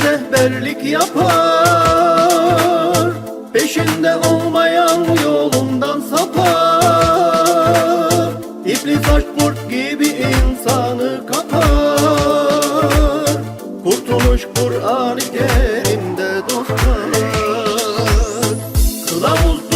rehberlik yapar. Peşinde olmayan yolundan sapar. İblis aşk kurt gibi insanı kapar. Kurtuluş Kur'an-ı Kerim'de dostlar. Kılavuzdur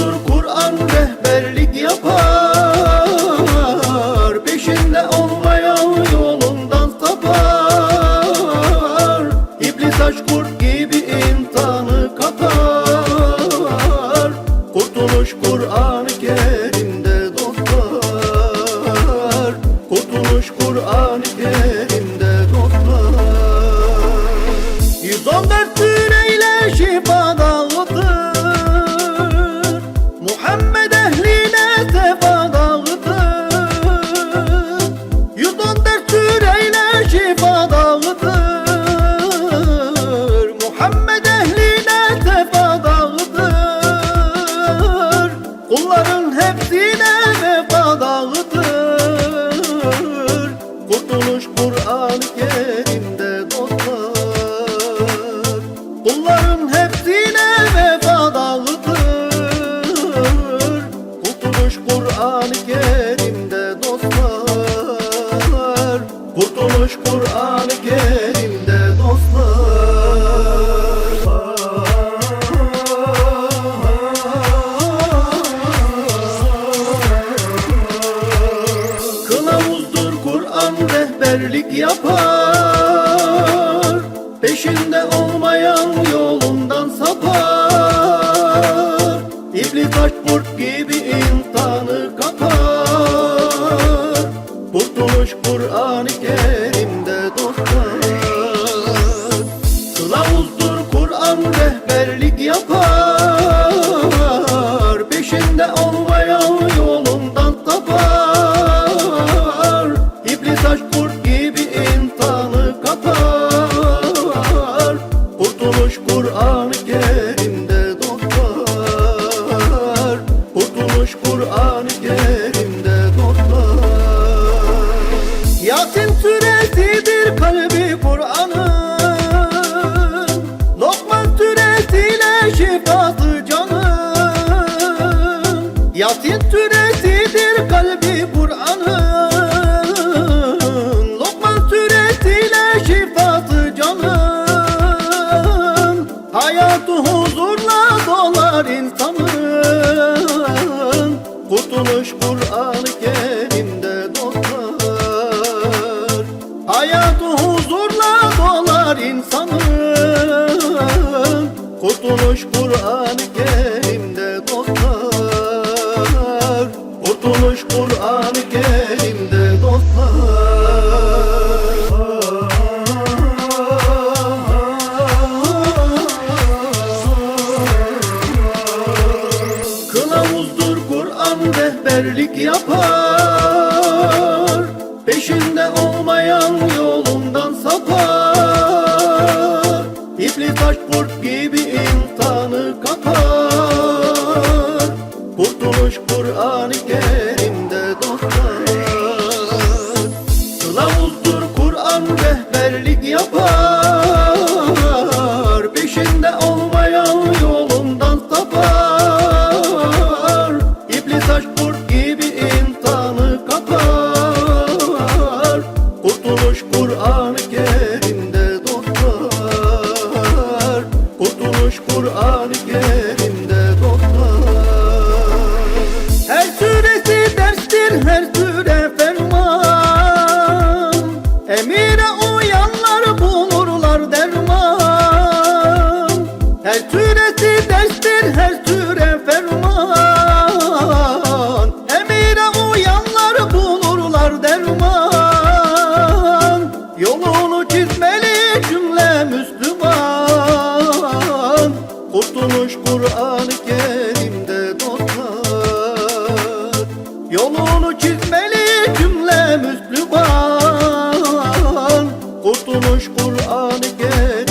Kur'an-ı Kerim'de dostlar 114 süreyle şifa dağıtır. Muhammed ehline sefa dağıtır. 114 süreyle şifa dağıtır. Muhammed ehline sefa dağıtır. Kulların hepsine vefa dağıtır Kur'an-ı Kerim'de dostlar Kulların yapar. Peşinde olmayan yolundan sapar. İblis aşk kurt gibi insanı kapar. Kurtuluş Kur'an-ı Kerim'de dostlar. Kılavuzdur Kur'an rehberlik yapar Dostlar Yasin suresidir kalbi Kur'an'ın. Lokman suresiyle şifası canım Yasin rehberlik yapar Peşinde olmayan yolundan sapar. İblis aşk kurt gibi insanı kapar. Kurtuluş Kur'an-ı Kerim'de dostlar. Kılavuzdur Kur'an rehberlik yapar তুল অনেকে